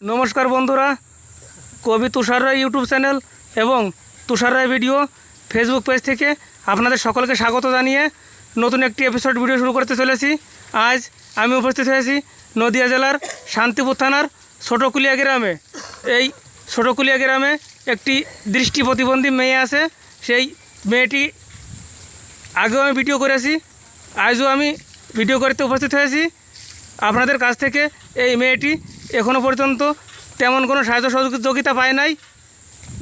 নমস্কার বন্ধুরা, কবি তুষার রায় ইউটিউব চ্যানেল এবং Tushar Roy video Facebook page থেকে আপনাদের সকলকে স্বাগত জানিয়ে নতুন একটি এপিসোড ভিডিও শুরু করতে চলেছি। আজ আমি উপস্থিত হয়েছি নদিয়া জেলার শান্তিপুর থানার ছোটকুলিয়া গ্রামে। এই ছোটকুলিয়া গ্রামে একটি দৃষ্টি প্রতিবন্ধী মেয়ে আছে, সেই মেয়েটি আগেও আমি ভিডিও করেছি, আজও আমি ভিডিও করতে উপস্থিত হয়েছি। আপনাদের কাছ থেকে এই মেয়েটি এখনও পর্যন্ত তেমন কোনো সাহায্য সহযোগিতা পায় নাই।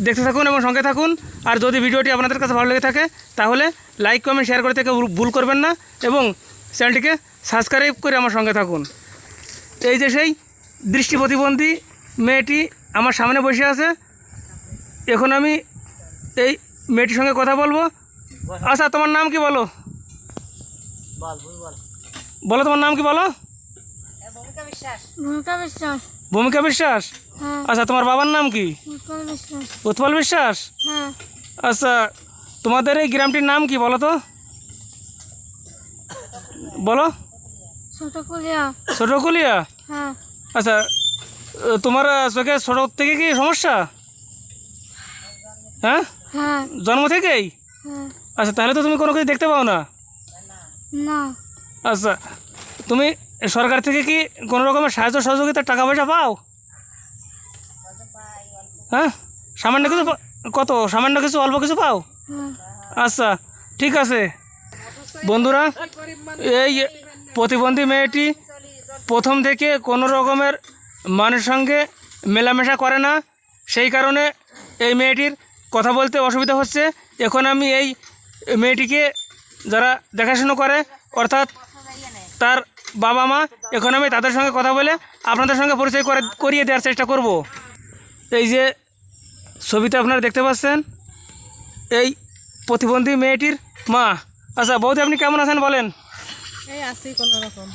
দেখতে থাকুন এবং সঙ্গে থাকুন। আর যদি ভিডিওটি আপনাদের কাছে ভালো লেগে থাকে তাহলে লাইক কমেন্ট শেয়ার করে থেকে ভুল- করবেন না এবং চ্যানেলটিকে সাবস্ক্রাইব করে আমার সঙ্গে থাকুন। এই যে সেই দৃষ্টি প্রতিবন্ধী মেয়েটি আমার সামনে বসে আছে। এখন আমি এই মেয়েটির সঙ্গে কথা বলব। আচ্ছা তোমার নাম কি বলো। বলো তোমার নাম কি বলো? ভূমিকা বিশ্বাস। ভূমিকা বিশ্বাস। হ্যাঁ। আচ্ছা তোমার বাবার নাম কি? উৎপল বিশ্বাস। হ্যাঁ। আচ্ছা তোমাদের এই গ্রামটির নাম কি বলো তো? বলো। ছোটকুলিয়া। হ্যাঁ। আচ্ছা তোমার চোখে ছোট থেকে কি সমস্যা? হ্যাঁ? হ্যাঁ। জন্ম থেকেই? হ্যাঁ। আচ্ছা তাহলে তো তুমি কোনো কিছু দেখতে পাও না? না। আচ্ছা তুমি সরকার থেকে কি কোনো রকমের সাহায্য সহযোগিতার টাকা পয়সা পাও? হ্যাঁ? সামান্য কিছু কত? সামান্য কিছু, অল্প কিছু পাও? আচ্ছা ঠিক আছে। বন্ধুরা, এই প্রতিবন্ধী মেয়েটি প্রথম থেকে কোনো রকমের মানুষের সঙ্গে মেলামেশা করে না। সেই কারণে এই মেয়েটির কথা বলতে অসুবিধা হচ্ছে। এখন আমি এই মেয়েটিকে যারা দেখাশুনো করে, অর্থাৎ তার বাবা মা এখন আমি তাদের সঙ্গে কথা বলে আপনাদের সঙ্গে পরিচয় করে করিয়ে দেওয়ার চেষ্টা করব। এই যে ছবিতে আপনারা দেখতে পাচ্ছেন এই প্রতিবন্ধী মেয়েটির মা। আচ্ছা বৌদি আপনি কেমন আছেন বলেন? এই আছি কোনো রকম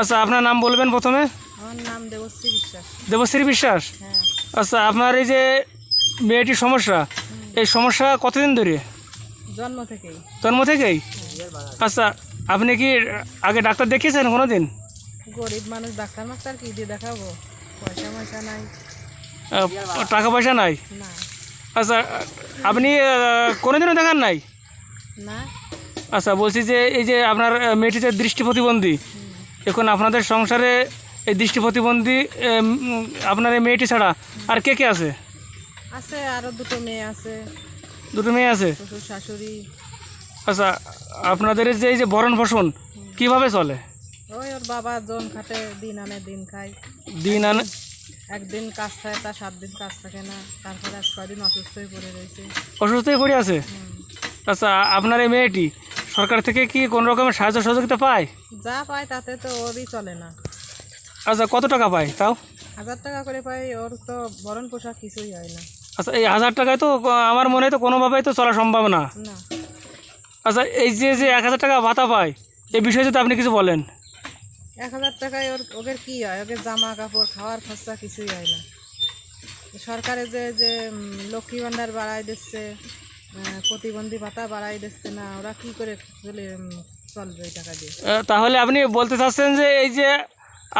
আচ্ছা আপনার নাম বলবেন প্রথমে? আমার নাম দেবশ্রী বিশ্বাস। দেবশ্রী বিশ্বাস? হ্যাঁ। আচ্ছা আপনার এই যে মেয়েটির সমস্যা এই সমস্যা কতদিন ধরে? জন্ম থেকেই। জন্ম থেকেই? আচ্ছা আপনি কি আগে ডাক্তার দেখিয়েছেন কোনো দিন গরিব মানুষ ডাক্তার মাস্টার কি দিয়ে দেখাবো? পয়সা ময়সা নাই। টাকা পয়সা নাই? না। আচ্ছা আপনি কোনোদিনও দেখান নাই? না। আচ্ছা বলছি যে এই যে আপনার মেয়েটি যে দৃষ্টি প্রতিবন্ধী এখন আপনাদের সংসারে এই দৃষ্টি প্রতিবন্ধী আপনার এই মেয়েটি ছাড়া আর কে কে আছে? আছে আরও দুটো মেয়ে আছে। দুটো মেয়ে আছে? শ্বশুর শাশুড়ি। আচ্ছা আপনাদের যে এই যে ভরণ পোষণ কীভাবে চলে? ওই ওর বাবা জন খাটে দিন আনে দিন খায়। দিন আনে? একদিন কাজ থাকে তার সাত দিন কাজ থাকে না। তারপরে আজ কয়দিন অসুস্থ হয়ে পড়ে রয়েছে। অসুস্থ হয়ে পড়ে আছে? আচ্ছা আপনার এই মেয়েটি সরকার থেকে কি কোনো রকমের সাহায্য সহযোগিতা পায়? যা পায় তাতে তো ওরই চলে না। আচ্ছা কত টাকা পায় তাও? হাজার টাকা করে পাই ওর তো ভরণ পোশাক কিছুই হয় না। আচ্ছা এই হাজার টাকায় তো আমার মনে হয় তো কোনোভাবেই তো চলা সম্ভব না। না। আচ্ছা এই যে যে এক হাজার টাকা ভাতা পায় এই বিষয়ে যদি আপনি কিছু বলেন। এক হাজার টাকায় ওর ওদের কি হয়? ওদের জামা কাপড় খাওয়ার খরচা কিছুই হয় না। সরকারে যে যে লক্ষ্মী ভাণ্ডার বাড়াই দিচ্ছে প্রতিবন্ধী ভাতা বাড়াই দিচ্ছে না ওরা কি করে চলে চলবে এই টাকা দিয়ে? তাহলে আপনি বলতে চাচ্ছেন যে এই যে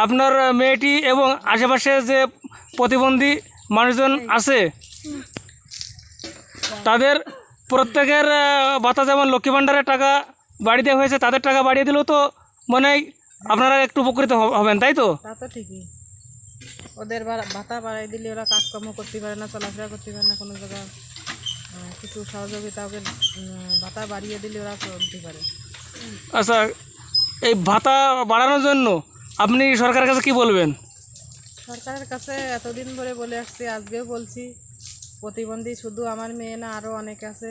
আপনার মেয়েটি এবং আশেপাশে যে প্রতিবন্ধী মানুষজন আছে তাদের প্রত্যেকের ভাতা যেমন লক্ষ্মী ভাণ্ডারের টাকা বাড়ি দেওয়া হয়েছে তাদের টাকা বাড়িয়ে দিলেও তো মনে হয় আপনারা একটু উপকৃত হবেন তাই তো? তা তো ঠিকই। ওদের ভাতা বাড়াই দিলে ওরা কাজকর্ম করতে পারে না চলাফেরা করতে পারে না কোনো জায়গায় আহ, কিছু সহযোগিতা উম, ভাতা বাড়িয়ে দিলে ওরা চলতে পারে। আচ্ছা এই ভাতা বাড়ানোর জন্য আপনি সরকারের কাছে কি বলবেন? সরকারের কাছে এতদিন ধরে বলে আসছি আজকেও বলছি। প্রতিবন্ধী শুধু আমার মেয়ে না আরও অনেক আছে।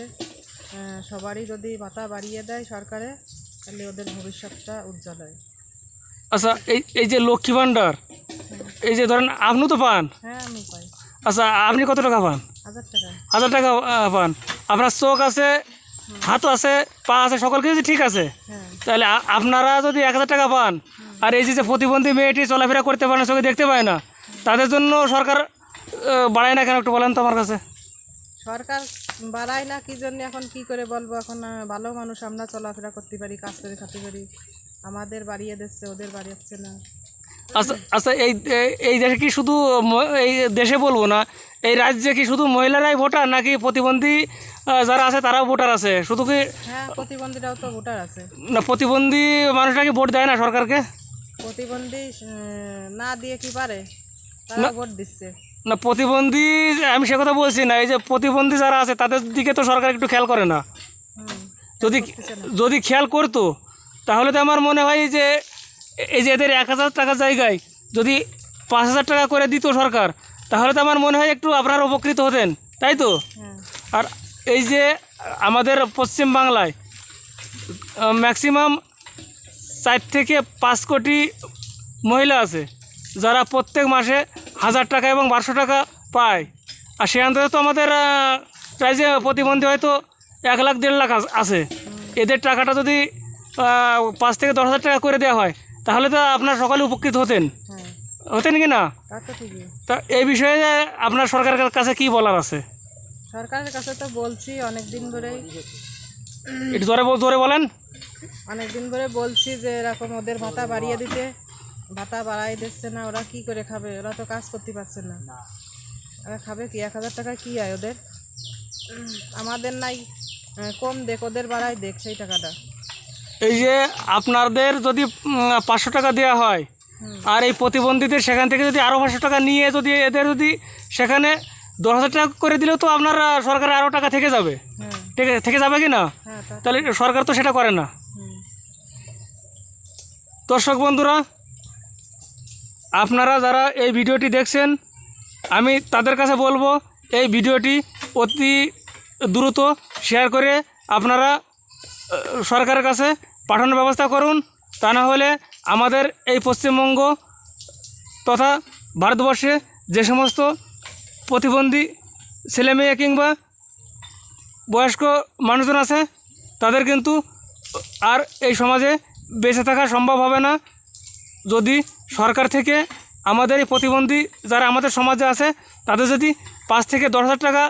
সবারই যদি ভাতা বাড়িয়ে দেয় সরকারে তাহলে ওদের ভবিষ্যৎটা উজ্জ্বল হয়। আচ্ছা এই এই যে লক্ষ্মী ভাণ্ডার এই যে ধরেন আপনি তো পান। হ্যাঁ আমি পাই। আচ্ছা আপনি কত টাকা পান? হাজার টাকা। হাজার টাকা পান। আপনার চোখ আছে হাত আছে পা আছে সকল কিছু ঠিক আছে। হ্যাঁ। তাহলে আপনারা যদি এক হাজার টাকা পান আর এই যে প্রতিবন্ধী মেয়েটি চলাফেরা করতে পারে না চোখে দেখতে পায় না তাদের জন্য সরকার বাড়ায় না কেন একটু বলেন তো আমার কাছে। সরকার বাড়ায় না কি জন্য এখন কি করে বলব? এখন ভালো মানুষ আমরা চলাফেরা করতে পারি কাজ করে খেতে পারি। আমাদের বাড়িয়ে দিচ্ছে ওদের বাড়িয়ে না। আচ্ছা আচ্ছা এই এই- এই দেশে কি শুধু এই দেশে বলব না এই রাজ্যে কি শুধু মহিলারাই ভোটার নাকি প্রতিবন্ধী যারা আছে তারাও ভোটার আছে? শুধু কি হ্যাঁ প্রতিবন্ধীরাও তো ভোটার আছে। না প্রতিবন্ধী মানুষরা কি ভোট দেয় না সরকারকে? প্রতিবন্ধী না দিয়ে কি পারে? তারা ভোট দিচ্ছে। না প্রতিবন্ধী আমি সে কথা বলছি না এই যে প্রতিবন্ধী যারা আছে তাদের দিকে তো সরকার একটু খেয়াল করে না। যদি যদি খেয়াল করতো তাহলে তো আমার মনে হয় যে এই যে এদের এক হাজার টাকার জায়গায় যদি পাঁচ হাজার টাকা করে দিত সরকার তাহলে তো আমার মনে হয় একটু আপনারা উপকৃত হতেন তাই তো? হ্যাঁ। আর এই যে আমাদের পশ্চিম বাংলায় ম্যাক্সিমাম চার থেকে পাঁচ কোটি মহিলা আছে। যারা প্রত্যেক মাসে হাজার টাকা এবং বারোশো টাকা পায়। আর সেখান থেকে তো আমাদের রাজ্যে প্রতিবন্ধী হয়তো এক লাখ দেড় লাখ আছে। এদের টাকাটা যদি পাঁচ থেকে দশ হাজার টাকা করে দেওয়া হয় তাহলে তো আপনার সকালে উপকৃত হতেন। হ্যাঁ। হতেন কি না? তা এই বিষয়ে আপনার সরকারের কাছে কি বলার আছে? সরকারের কাছে তো বলছি অনেক দিন ধরেই। একটু জোরে জোরে বলেন। অনেক দিন ধরে বলছি যে এরকম ওদের ভাতা বাড়িয়ে দিতে। ভাতা বাড়াই দিচ্ছে না ওরা কি করে খাবে? ওরা তো কাজ করতে পারছে না। ওরা খাবে কি? এক হাজার টাকা কী আয় ওদের? আমাদের নাই। কম দেখ ওদের বাড়াই দেখ সেই টাকাটা। এই যে আপনাদের যদি পাঁচশো টাকা দেওয়া হয় আর এই প্রতিবন্ধীদের সেখান থেকে যদি আরও পাঁচশো টাকা নিয়ে যদি এদের যদি সেখানে দশ হাজার টাকা করে দিলেও তো আপনার সরকারের আরও টাকা থেকে যাবে। থেকে থেকে যাবে কি না? হ্যাঁ তাহলে সরকার তো সেটা করে না। দর্শক বন্ধুরা আপনারা যারা এই ভিডিওটি দেখছেন, আমি তাদের কাছে বলব, এই ভিডিওটি অতি দ্রুত শেয়ার করে আপনারা সরকারের কাছে পাঠানোর ব্যবস্থা করুন। তা না হলে আমাদের এই পশ্চিমবঙ্গ তথা ভারতবর্ষে যে সমস্ত প্রতিবন্ধী ছেলেমেয়ে কিংবা বয়স্ক মানুষজন আছে, তাদের কিন্তু আর এই সমাজে বেঁচে থাকা সম্ভব হবে না। যদি সরকার থেকে আমাদের এই প্রতিবন্ধী যারা আমাদের সমাজে আছে, তাদের যদি পাঁচ থেকে দশ হাজার টাকা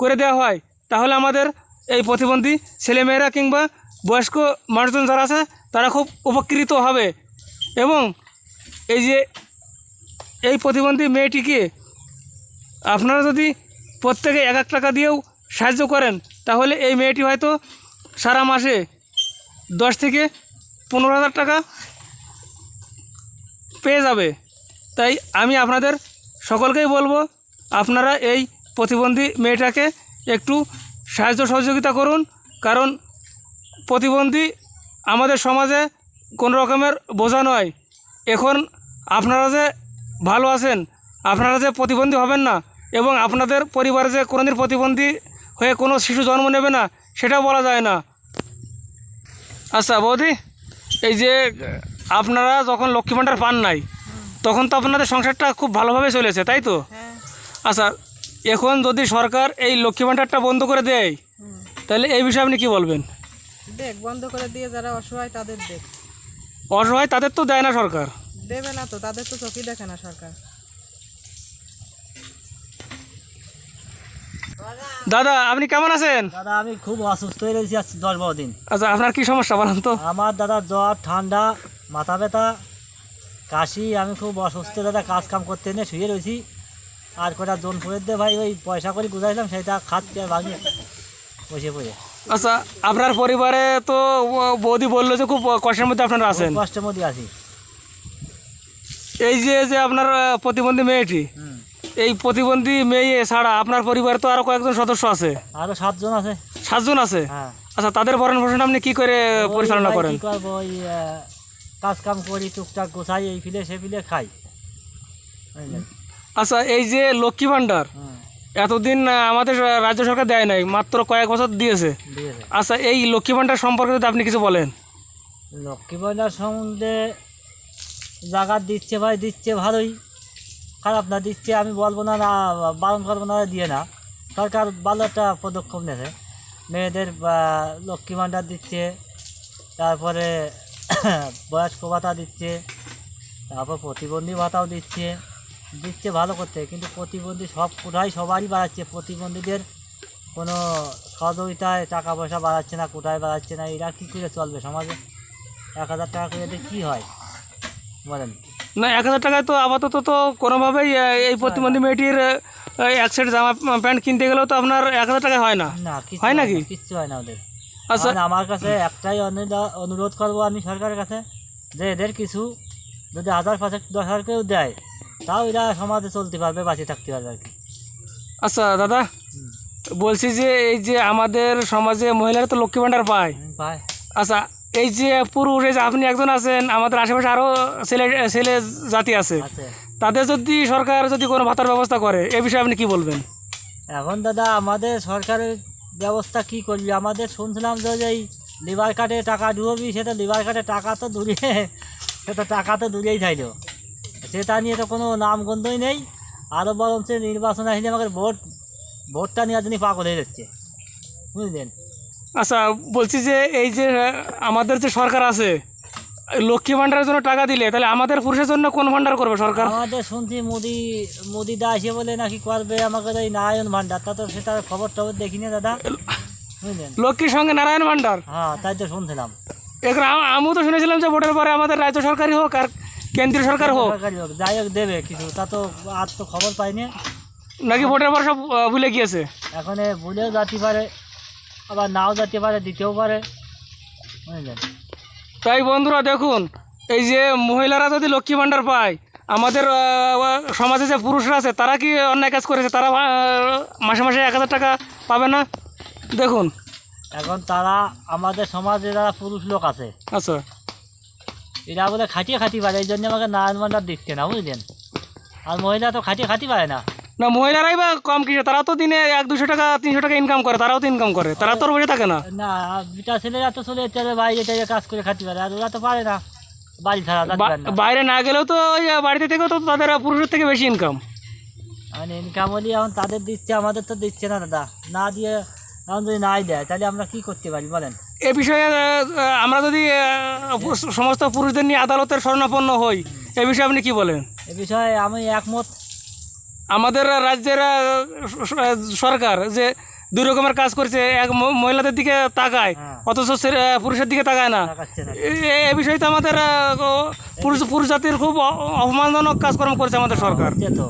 করে দেওয়া হয়, তাহলে আমাদের এই প্রতিবন্ধী ছেলেমেয়েরা কিংবা বয়স্ক মানুষজন যারা আছে, তারা খুব উপকৃত হবে। এবং এই যে এই প্রতিবন্ধী মেয়েটিকে আপনারা যদি প্রত্যেকে এক এক টাকা দিয়েও সাহায্য করেন, তাহলে এই মেয়েটি হয়তো সারা মাসে দশ থেকে পনেরো হাজার টাকা পেয়ে যাবে। তাই আমি আপনাদের সকলকেই বলব, আপনারা এই প্রতিবন্ধী মেয়েটাকে একটু সাহায্য সহযোগিতা করুন, কারণ প্রতিবন্ধী আমাদের সমাজে কোনো রকমের বোঝা নয়। এখন আপনারা যে ভালো আছেন, আপনারা যে প্রতিবন্ধী হবেন না, এবং আপনাদের পরিবারে যে কোনোদিন প্রতিবন্ধী হয়ে কোনো শিশু জন্ম নেবে না, সেটাও বলা যায় না। আচ্ছা বৌদি, এই যে আপনারা যখন লক্ষ্মী ভাণ্ডার পান নাই তখন তো আপনাদের সংসারটা খুব ভালোভাবে চলেছে তাই তো? হ্যাঁ। আচ্ছা এখন যদি সরকার এই লক্ষ্মী ভাণ্ডারটা বন্ধ করে দেয় তাহলে এই বিষয়ে আপনি কি বলবেন? দেখ বন্ধ করে দিয়ে যারা অসহায় তাদের দেখ। অসহায় তাদের তো দেয় না সরকার। দেবে না তো তাদের তো চোখই দেখে না সরকার। দাদা আপনি কেমন আছেন? দাদা আমি খুব অসুস্থ হয়ে রয়েছি আজ দশ বারো দিন। আচ্ছা আপনার কি সমস্যা বলেন তো? আমার দাদা জ্বর ঠান্ডা মাথা ব্যথা কাশি আমি খুব অসুস্থ দাদা কাজ কাম করতে নিয়ে শুয়ে রয়েছি। আর কটা জোন করে দিয়ে ভাই ওই পয়সা করে গুজাইলাম সেটা খাচ্ছে আর ভাঙিয়ে বসে পড়ে। আচ্ছা আপনার পরিবারে তো বৌদি বলল যে খুব কষ্টের মধ্যে আপনারা আছেন। কষ্টের মধ্যে আছি। এই যে যে আপনার প্রতিবন্ধী মেয়েটি এই প্রতিবন্ধী মেয়ে ছাড়া আপনার পরিবারে তো আরও কয়েকজন সদস্য আছে। আরও সাতজন আছে। সাতজন আছে? হ্যাঁ। আচ্ছা তাদের ভরণ পোষণ আপনি কি করে পরিচালনা করেন? কাজ কাম করি টুকটাক গোছাই এই ফিলে সে ফিলে খাই? আচ্ছা এই যে লক্ষ্মী ভাণ্ডার হুম এতদিন আমাদের রাজ্য সরকার দেয় নাই মাত্র কয়েক বছর দিয়েছে। দিয়েছে। আচ্ছা এই লক্ষ্মী ভাণ্ডার সম্পর্কে যদি আপনি কিছু বলেন। লক্ষ্মী ভাণ্ডার সম্বন্ধে জায়গা দিচ্ছে ভাই দিচ্ছে ভালোই। খারাপ না দিচ্ছে আমি বলব না না বারণ করব না দিয়ে না। সরকার ভালো একটা পদক্ষেপ নেছে। মেয়েদের লক্ষ্মী ভাণ্ডার দিচ্ছে তারপরে বয়স্ক ভাতা দিচ্ছে তারপর প্রতিবন্ধী ভাতাও দিচ্ছে দিচ্ছে ভালো করতে কিন্তু প্রতিবন্ধী সব কোথায় সবারই বাড়াচ্ছে প্রতিবন্ধীদের কোনো সহযোগিতায় টাকা পয়সা বাড়াচ্ছে না কোথায় বাড়াচ্ছে না এরা কী করে চলবে সমাজে? এক হাজার টাকা করে দিয়ে কী হয়? বলেন। না এক হাজার টাকায় তো আপাতত তো কোনোভাবেই এই প্রতিবন্ধী মেয়েটির এক সেট জামা প্যান্ট কিনতে গেলেও তো আপনার এক হাজার টাকায় হয় না। হয় নাকি? না, কিচ্ছু হয় না ওদের। আচ্ছা। আমার কাছে একটাই অনুরোধ- করব আমি সরকারের কাছে যে এদের কিছু যদি হাজার পাঁচেক দশ হাজার কেউ দেয় তাও এরা সমাজে চলতে পারবে বাঁচিয়ে থাকতে পারবে আর কি। আচ্ছা দাদা বলছি যে এই যে আমাদের সমাজে মহিলারা তো লক্ষ্মী ভাণ্ডার পায়। পায়। আচ্ছা এই যে পুরুষ এই যে আপনি একজন আছেন আমাদের আশেপাশে আরও ছেলে ছেলে জাতি আছে। আছে। তাদের যদি সরকার যদি কোনো ভাতার ব্যবস্থা করে এ বিষয়ে আপনি কি বলবেন? এখন দাদা আমাদের সরকারের ব্যবস্থা কি করবি? আমাদের শুনছিলাম যে এই লিভার কার্ডে টাকা ঢুকবি, সেটা লিভার কার্ডে টাকা তো দূরে, সেটা টাকা তো দূরেই থাইল সেটা নিয়ে তো কোনো নামগন্ধই নেই। আরও বরং সে নির্বাচন আসলে আমাকে ভোট, ভোটটা নেওয়ার জন্য পাগল হয়ে যাচ্ছে। বুঝলেন? আচ্ছা বলছি যে এই যে, আমাদের যে সরকার আছে লক্ষ্মী ভান্ডারের জন্য টাকা দিলে তাহলে আমাদের পুরুষের জন্য কোন ভান্ডার করবে সরকার? আমাদের শুনছি মোদি মোদি দা এসে বলে নাকি করবে আমাকে এই নারায়ণ ভান্ডার তা তো সেটার খবর টবর দেখিনি দাদা। বুঝলেন? লক্ষ্মীর সঙ্গে নারায়ণ ভান্ডার? হ্যাঁ তাই তো শুনছিলাম। এখন আম- আমিও তো শুনেছিলাম যে ভোটের পরে আমাদের রাজ্য সরকারই হোক আর কেন্দ্রীয় সরকার হোক। সরকারি হোক যাই হোক দেবে কিছু তা তো আর তো খবর পাইনি। নাকি ভোটের পর সব ভুলে গিয়েছে? এখন ভুলেও যাতে পারে আবার নাও যেতে পারে দিতেও পারে। বুঝলেন? তাই বন্ধুরা দেখুন এই যে মহিলারা যদি লক্ষ্মী ভাণ্ডার পায় আমাদের সমাজে যে পুরুষরা আছে তারা কি অন্যায় কাজ করেছে? তারা মাসে মাসে এক হাজার টাকা পাবে না? দেখুন। এখন তারা আমাদের সমাজে যারা পুরুষ লোক আছে আচ্ছা। এরা বলে খাটিয়ে খাটি পারে এই জন্য আমাকে নারায়ণ ভান্ডার দিচ্ছে না বুঝলেন? আর মহিলা তো খাটিয়ে খাটি পারে না। না মহিলারাই বা কম কিসে? তারা তো দিনে এক দুশো টাকা তিনশো টাকা ইনকাম করে তারাও তো ইনকাম করে। তারা তো বসে থাকে না? না বিটা ছেলেরা তো চলে যেতে হবে বাইরে টাইরে কাজ করে খাটি পারে আর ওরা তো পারে না। বাড়ি ছাড়া বাইরে না গেলেও তো ওই বাড়িতে থেকেও তো তাদের পুরুষের থেকে বেশি ইনকাম মানে ইনকাম হলে এখন তাদের দিচ্ছে আমাদের তো দিচ্ছে না দাদা। না দিয়ে এখন যদি নাই দেয় তাহলে আমরা কি করতে পারি বলেন? এ বিষয়ে আমরা যদি আহ, সমস্ত পুরুষদের নিয়ে আদালতের শরণাপন্ন হই এ বিষয়ে আপনি কি বলেন? এ বিষয়ে আমি একমত। আমাদের রাজ্যের সরকার যে দুই রকমের কাজ করছে এক মহিলাদের দিকে তাকায় হ্যাঁ। অথচ পুরুষের দিকে তাকায় না। এ- বিষয়ে তো আমাদের পুরুষ পুরুষ জাতির খুব অপমানজনক কাজকর্ম করছে আমাদের সরকার। হচ্ছে তো।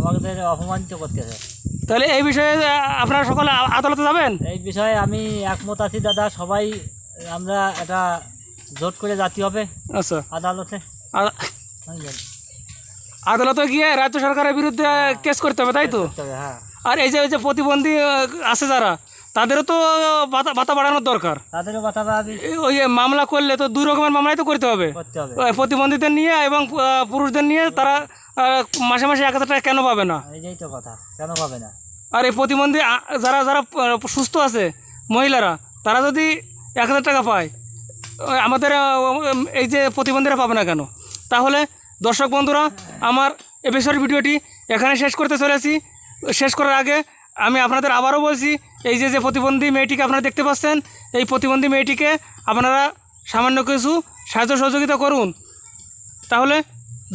আমাদের অপমানিত করতেছে। তাহলে এই বিষয়ে আপনারা সকলে আদালতে যাবেন? এই বিষয়ে আমি একমত আছি দাদা। সবাই আমরা এটা জোট করে যাতে হবে। আচ্ছা। আদালতে। বুঝলেন আদালতে গিয়ে রাজ্য সরকারের বিরুদ্ধে কেস করতে হবে তাই তো? হ্যাঁ। আর এই যে এই যে প্রতিবন্ধী আছে যারা তাদেরও তো ভাতা বাড়ানোর দরকার। এই- ওই মামলা করলে তো দুই রকমের মামলাই তো করতে হবে। ওই প্রতিবন্ধীদের নিয়ে এবং পুরুষদের নিয়ে তারা মাসে মাসে এক হাজার টাকা কেন পাবে না? এইটাই তো কথা কেন পাবে না? আর এই প্রতিবন্ধী যারা যারা সুস্থ আছে মহিলারা তারা যদি এক হাজার টাকা পায় আমাদের এই যে প্রতিবন্ধীরা পাবে না কেন? তাহলে দর্শক বন্ধুরা, আমার এপিসোড ভিডিওটি এখানে শেষ করতে চলেছি। শেষ করার আগে আমি আপনাদের আবারও বলছি, এই যে যে প্রতিবন্ধী মেয়েটিকে আপনারা দেখতে পাচ্ছেন, এই প্রতিবন্ধী মেয়েটিকে আপনারা সামান্য কিছু সাহায্য সহযোগিতা করুন। তাহলে,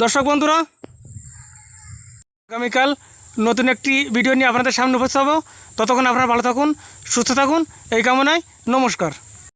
দর্শক বন্ধুরা, আগামীকাল নতুন একটি ভিডিও নিয়ে আপনাদের সামনে উপস্থিত হব। ততক্ষণ আপনারা ভালো থাকুন, সুস্থ থাকুন, এই কামনায় নমস্কার।